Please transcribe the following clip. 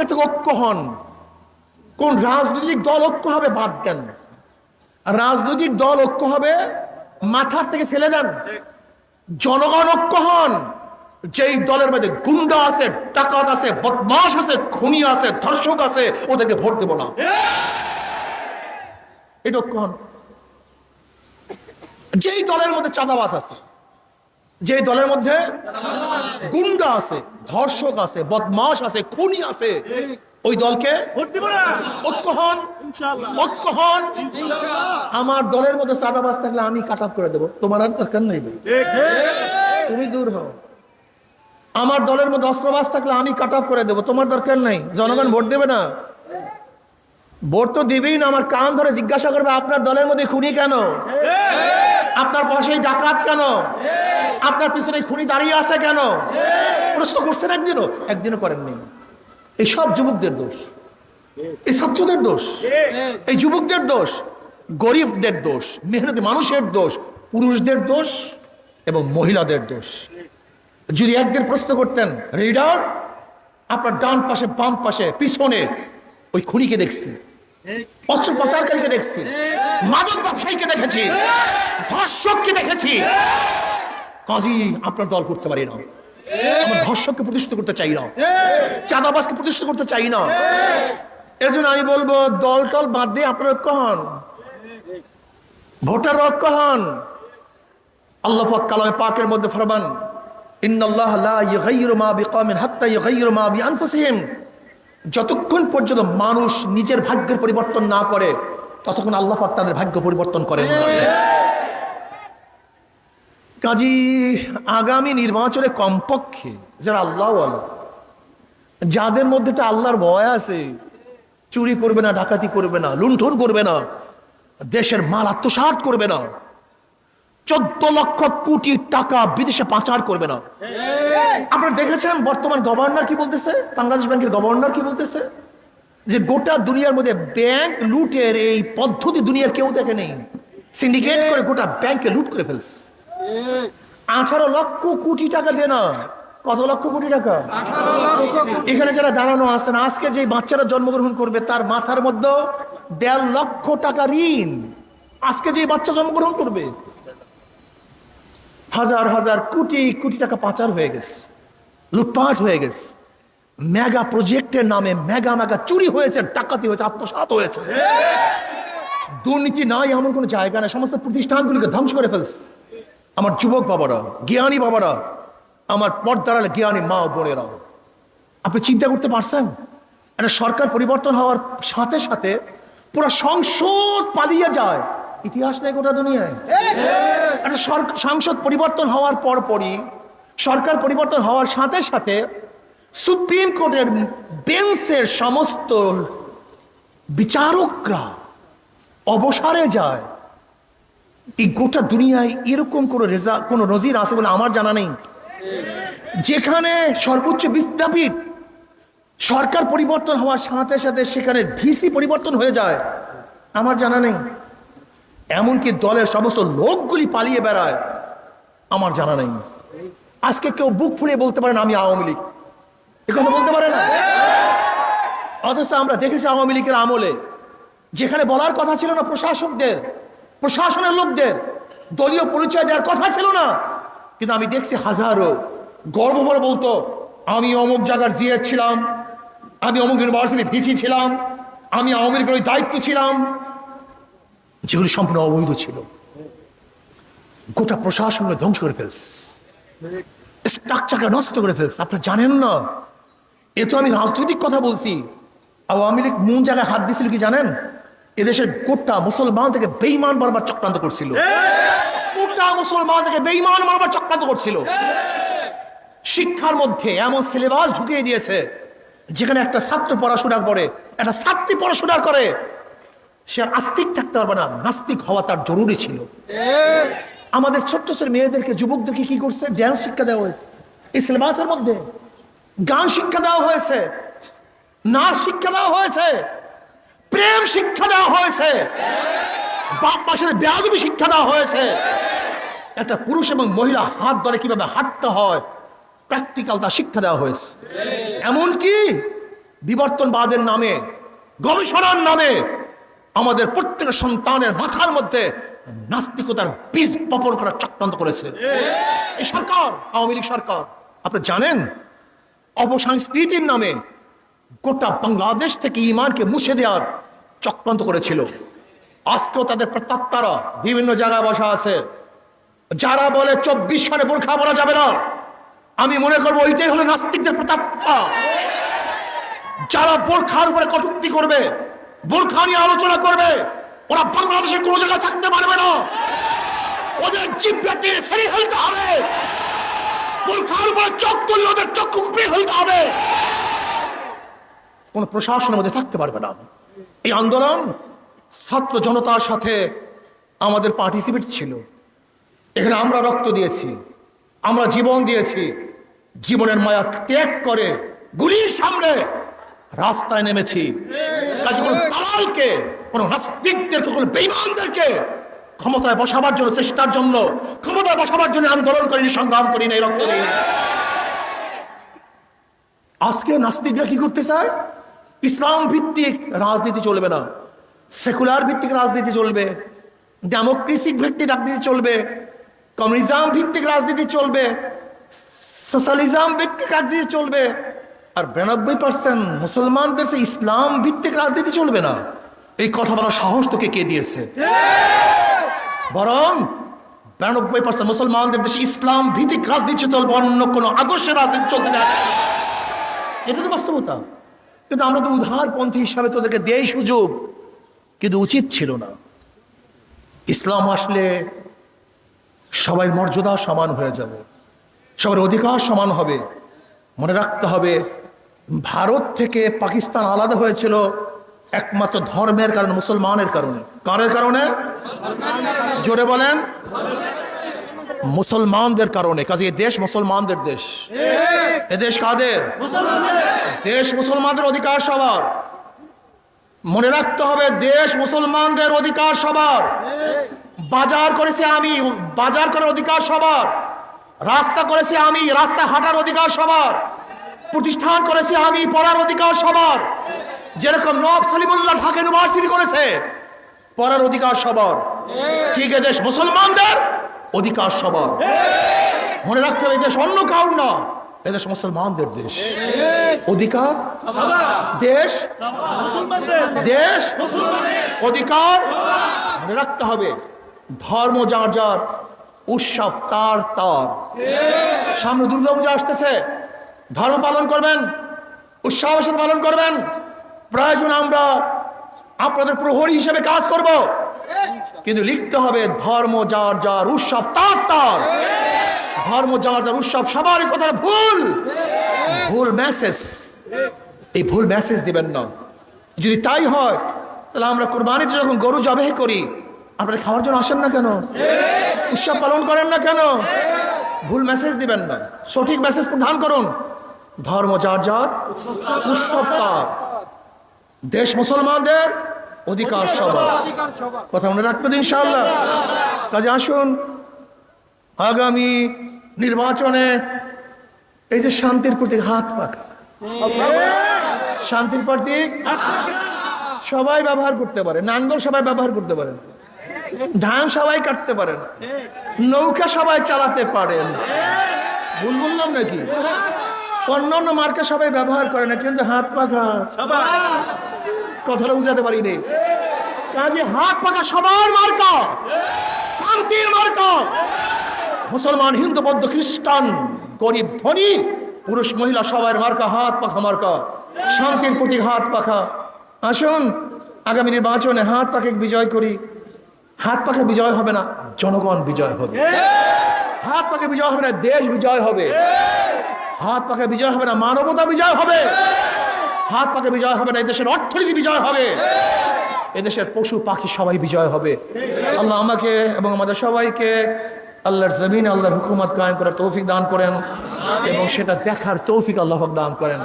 থেকে ঐক্য হন, কোন রাজনৈতিক দল ঐক্য হবে বাদ দেন। রাজনৈতিক দল ঐক্য হবে মাথার থেকে ফেলে দেন। জনগণ ঐক্য হন, যেই দলের মধ্যে গুন্ডা আছে টাকাত আছে বদমাস আছে, খুনি আছে, ধর্ষক আছে, ওদেরকে ভোট দেব না। এটা ঐক্য হন। যেই দলের মধ্যে চাঁদাবাস আছে যেই দলের মধ্যে গুন্ডা আছে ধর্ষক আছে বদমাস আছে খুনি আছে ওই দলকে ভোট ঐক্য হন ঐক্য হন। আমার দলের মধ্যে চাঁদাবাস থাকলে আমি কাট করে দেবো। তোমার আর দরকার নেই তুমি দূর হও। আমার দলের মধ্যে অস্ত্রবাস থাকলে আমি কাট করে দেবো। তোমার দরকার নেই। জনগণ ভোট দেবে না। ভোট তো দিবেই না, আমার কান ধরে জিজ্ঞাসা করবে, আপনার দলের মধ্যে খুনি কেন? আপনার পাশেই ডাকাত কেন? আপনার পিছনে খুনি দাঁড়িয়ে আছে কেন? প্রশ্ন করছেন একদিনও একদিনও করেননি। এই সব যুবকদের দোষ। এই ছাত্রদের দোষ। এই যুবকদের দোষ, গরিবদের দোষ, মেহনতি মানুষের দোষ, পুরুষদের দোষ এবং মহিলাদের দোষ। যদি একদিন প্রশ্ন করতেন, রিডার, আপনার ডান পাশে, বাম পাশে, পিছনে ওই খুনিকে দেখছি। অস্ত্র পাচারকারীকে দেখছি। মাদক ব্যবসায়ীকে দেখেছি। ধর্ষককে দেখেছি। কাজী, আপনার দল করতে পারি না। আমার ধর্ষককে প্রতিষ্ঠিত করতে চাই না। চাঁদাবাজকে প্রতিষ্ঠিত করতে চাই না। এর জন্য আমি বলব দল টল বাদ দিয়ে আপনার ঐক্য হন। ভোটার ঐক্য হন। আল্লাহ পাক কালামে পাকের মধ্যে ফরমান, ইন্নাল্লাহ লা ইউগাইয়িরু মা বিকওমিন হাত্তা ইউগাইয়িরু মা বিআনফুসিহিম। যতক্ষণ পর্যন্ত মানুষ নিজের ভাগ্যের পরিবর্তন না করে, ততক্ষণ আল্লাহ তাদের ভাগ্য পরিবর্তন করেন কাজী, আগামী নির্বাচনে কমপক্ষে যারা আল্লাহ যাদের মধ্যে একটা আল্লাহর ভয় আছে, চুরি করবে না, ডাকাতি করবে না, লুণ্ঠন করবে না, দেশের মাল আত্মসাৎ করবে না চোদ্দ লক্ষ কোটি টাকা বিদেশে পাচার করবে না। আপনারা দেখেছেন বর্তমান গভর্নর কি বলতেছে? বাংলাদেশ ব্যাংকের গভর্নর কি বলতেছে? যে গোটা দুনিয়ার মধ্যে ব্যাংক লুটের এই পদ্ধতি দুনিয়ার কেউ দেখে নেই। সিন্ডিকেট করে গোটা ব্যাংকে লুট করে ফেলছে। আঠারো লক্ষ কোটি টাকা দে না কত লক্ষ কোটি টাকা? এখানে যারা দাঁড়ানো আছেন, আজকে যে বাচ্চারা জন্মগ্রহণ করবে, তার মাথার মধ্যে দেড় লক্ষ টাকা ঋণ। আজকে যে বাচ্চা জন্মগ্রহণ করবে হাজার হাজার কোটি কোটি টাকা পাচার হয়ে গেছে, লুটপাট হয়ে গেছে। মেগা প্রজেক্টের নামে মেগা মেগা চুরি হয়েছে, ডাকাতি হয়েছে, আত্মসাৎ হয়েছে। দুর্নীতি নাই, এমন কোনো জায়গা নেই, সমস্ত প্রতিষ্ঠানগুলিকে ধ্বংস করে ফেলছে। আমার যুবক বাবারা, জ্ঞানী বাবারা, আমার পর্দার জ্ঞানী মা বোনেরা, আপনি চিন্তা করতে পারছেন? একটা সরকার পরিবর্তন হওয়ার সাথে সাথে পুরো সংসদ পালিয়ে যায়। ইতিহাস নেই গোটা দুনিয়ায়। একটা সংসদ পরিবর্তন হওয়ার পরপরই, সরকার পরিবর্তন হওয়ার সাথে সাথে সুপ্রিম কোর্টের বেঞ্চের সমস্ত বিচারকরা অবসরে যায়। এই গোটা দুনিয়ায় এরকম কোনো রেজা কোনো নজির আছে বলে আমার জানা নেই। যেখানে সর্বোচ্চ বিদ্যাপীঠ সরকার পরিবর্তন হওয়ার সাথে সাথে সেখানে ভিসি পরিবর্তন হয়ে যায়, আমার জানা নেই। এমনকি দলের সমস্ত লোকগুলি পালিয়ে বেড়ায়, আমার জানা নেই। আজকে কেউ বুক ফুলিয়ে বলতে পারে না আমি আওয়ামী লীগ। কথা বলতে পারে না? অথচ আমরা দেখেছি আওয়ামী লীগের আমলে, যেখানে বলার কথা ছিল না প্রশাসকদের, প্রশাসনের লোকদের, দলীয় পরিচয় দেওয়ার কথা ছিল না। কিন্তু আমি দেখছি হাজারো গর্ব করে বলতো, আমি অমুক জায়গার জিএ ছিলাম, আমি অমুক ইউনিভার্সিটি ভিসি ছিলাম, আমি আওয়ামী লীগের দায়িত্ব ছিলাম যেগুলি সম্পূর্ণ অবৈধ ছিল। গোটা প্রশাসনকে ধ্বংস করে ফেলস স্ট্রাকচারকে নষ্ট করে ফেলস আপনারা জানেন না? এ তো আমি রাজনৈতিক কথা বলছি। আওয়ামী লীগ মূল জায়গায় হাত দিছিল কি জানেন? এদেশের গোটা মুসলমান থেকে বেইমান বারবার চক্রান্ত করছিল। গোটা মুসলমান থেকে বেইমান বারবার চক্রান্ত করছিল। শিক্ষার মধ্যে এমন সিলেবাস ঢুকিয়ে দিয়েছে, যেখানে একটা ছাত্র পড়াশোনা করে, একটা ছাত্রী পড়াশোনা করে সে আর আস্তিক থাকতে পারবে না, নাস্তিক হওয়া তার জরুরি ছিল। আমাদের ছোট্ট ছোট মেয়েদেরকে যুবকদেরকে কি করছে? ড্যান্স শিক্ষা দেওয়া হয়েছে। এই সিলেবাসের মধ্যে গান শিক্ষা দেওয়া হয়েছে, নাচ শিক্ষা দেওয়া হয়েছে, প্রেম শিক্ষা দেওয়া হয়েছে, বাপ মাসের বেয়াদবি শিক্ষা দেওয়া হয়েছে। একটা পুরুষ এবং মহিলা হাত ধরে কীভাবে হাঁটতে হয় প্র্যাকটিক্যাল তা শিক্ষা দেওয়া হয়েছে। এমনকি বিবর্তনবাদের নামে, গবেষণার নামে আমাদের প্রত্যেক সন্তানের মাথার মধ্যে নাস্তিকতার বীজ বপন করার চক্রান্ত করেছে। এই সরকার, আওয়ামী লীগ সরকার, আপনি জানেন অপসংস্কৃতির নামে গোটা বাংলাদেশ থেকে ইমানকে মুছে দেওয়ার চক্রান্ত করেছিল। আজকেও তাদের প্রত্যাত্মারা বিভিন্ন জায়গায় বসা আছে। যারা বলে চব্বিশ সালে বোরখা বলা যাবে না, আমি মনে করব ওইটাই হলো নাস্তিকদের প্রতাপ্তা যারা বোরখার উপরে কটুক্তি করবে বোরখা নিয়ে আলোচনা করবে। ওরা বাংলাদেশে কোনো জায়গায় থাকতে পারবে না। ওদের জিব্বা টেনে সেরে ফেলতে হবে। বোরখার উপরে চোখ তুললে ওদের চক্ষু ফেলতে হবে। কোন প্রশাসনের মধ্যে থাকতে পারবে না। এই আন্দোলন ছাত্র জনতার সাথে আমাদের পার্টিসিপেট ছিল। এখানে আমরা রক্ত দিয়েছি। আমরা জীবন দিয়েছি। জীবনের মায়া ত্যাগ করে গুলির সামনে রাস্তায় নেমেছি। কাজে কোনো বেইমানদেরকে ক্ষমতায় বসাবার জন্য চেষ্টার জন্য, ক্ষমতায় বসাবার জন্য আন্দোলন করিনি, সংগ্রাম করিনি, এই রক্ত দিই আজকে নাস্তিকরা কি করতে চায়? ইসলাম ভিত্তিক রাজনীতি চলবে না, সেকুলার ভিত্তিক রাজনীতি চলবে ডেমোক্রেসিক ভিত্তিক রাজনীতি চলবে, কমিউনিজম ভিত্তিক রাজনীতি চলবে, সোশ্যালিজম ভিত্তিক রাজনীতি চলবে আর বিরানব্বই পার্সেন্ট মুসলমানদের সে ইসলাম ভিত্তিক রাজনীতি চলবে না। এই কথা বলার সাহস তোকে কে দিয়েছে? বরং বিরানব্বই পার্সেন্ট মুসলমানদের দেশে ইসলাম ভিত্তিক রাজনীতি চলবে, অন্য কোনো আদর্শের রাজনীতি চলতে না। এটা তো বাস্তবতা। কিন্তু আমরা তো উদারপন্থী হিসাবে তোদেরকে দেয় সুযোগ, কিন্তু উচিত ছিল না। ইসলাম আসলে সবাই মর্যাদা সমান হয়ে যাবে, সবার অধিকার সমান হবে, মনে রাখতে হবে ভারত থেকে পাকিস্তান আলাদা হয়েছিল একমাত্র ধর্মের কারণে, মুসলমানের কারণে। কারের কারণে? জোরে বলেন। মুসলমানদের কারণে। কাজে এই দেশ মুসলমানদের দেশ। এ দেশ কাদের? দেশ মুসলমানদের অধিকার সবার। মনে রাখতে হবে, দেশ মুসলমানদের অধিকার সবার। বাজার করেছে আমি, বাজার করার অধিকার সবার। রাস্তা করেছে আমি, রাস্তা হাঁটার অধিকার সবার। প্রতিষ্ঠান করেছি আমি পড়ার অধিকার সবার। যেরকম নব সলিমুল্লাহ ঢাকা ইউনিভার্সিটি করেছে, পড়ার অধিকার সবার। ঠিক দেশ মুসলমানদের অধিকার সবার। মনে রাখতে হবে দেশ অন্য কাউর না, এদেশ মুসলমানদের দেশ। অধিকার দেশ দেশ অধিকার। মনে রাখতে হবে, ধর্ম যার যার, উৎসব তার তার। সামনে দুর্গাপূজা আসতেছে ধর্ম পালন করবেন উৎসবের সাথে পালন করবেন। প্রয়োজন আমরা আপনাদের প্রহরী হিসেবে কাজ করব। কিন্তু লিখতে হবে, ধর্ম যার যার উৎসব, তার তার। ধর্ম যার যার উৎসব, সবারই কথা ভুল। ভুল মেসেজ এই ভুল মেসেজ দিবেন না। যদি তাই হয়, তাহলে আমরা কোরবানিতে যখন গরু জবাহ করি, আপনারা খাওয়ার জন্য আসেন না কেন? উৎসব পালন করেন না কেন? ভুল মেসেজ দিবেন না। সঠিক মেসেজ প্রদান করুন। ধর্ম যার যার উৎসব তার দেশ মুসলমানদের অধিকার সবার। কথা মনে রাখবেন ইনশাআল্লাহ। কাজে আসুন। আগামী নির্বাচনে এই যে শান্তির প্রতীক হাত পাকা। শান্তির প্রতীক সবাই ব্যবহার করতে পারে। নাঙ্গল সবাই ব্যবহার করতে পারে না। ধান সবাই কাটতে পারে না। নৌকা সবাই চালাতে পারে না। ভুল বললাম নাকি? অন্য অন্য মার্কা সবাই ব্যবহার করে না কিন্তু হাত পাখা। কথাটা বুঝাতে পারিনি। কাজে হাত পাখা সবার মার্কা। শান্তির মার্কা। মুসলমান হিন্দু বৌদ্ধ খ্রিস্টান গরিব ধনী পুরুষ মহিলা সবার মার্কা হাত পাখা মার্কা। শান্তির প্রতি হাত পাখা। আসুন আগামী নির্বাচনে হাত পাখে বিজয় করি। হাত পাখে বিজয় হবে না জনগণ বিজয় হবে। হাত পাখে বিজয় হবে না দেশ বিজয় হবে। হাত পাকে বিজয় হবে না মানবতা বিজয় হবে। হাত পাকে বিজয় হবে না এদেশের অর্থনীতি বিজয় হবে। এদেশের পশু পাখি সবাই বিজয় হবে। আল্লাহ আমাকে এবং আমাদের সবাইকে আল্লাহর জমিন আল্লাহর হুকুমত কায়েম করার তৌফিক দান করেন এবং সেটা দেখার তৌফিক আল্লাহ দান করেন।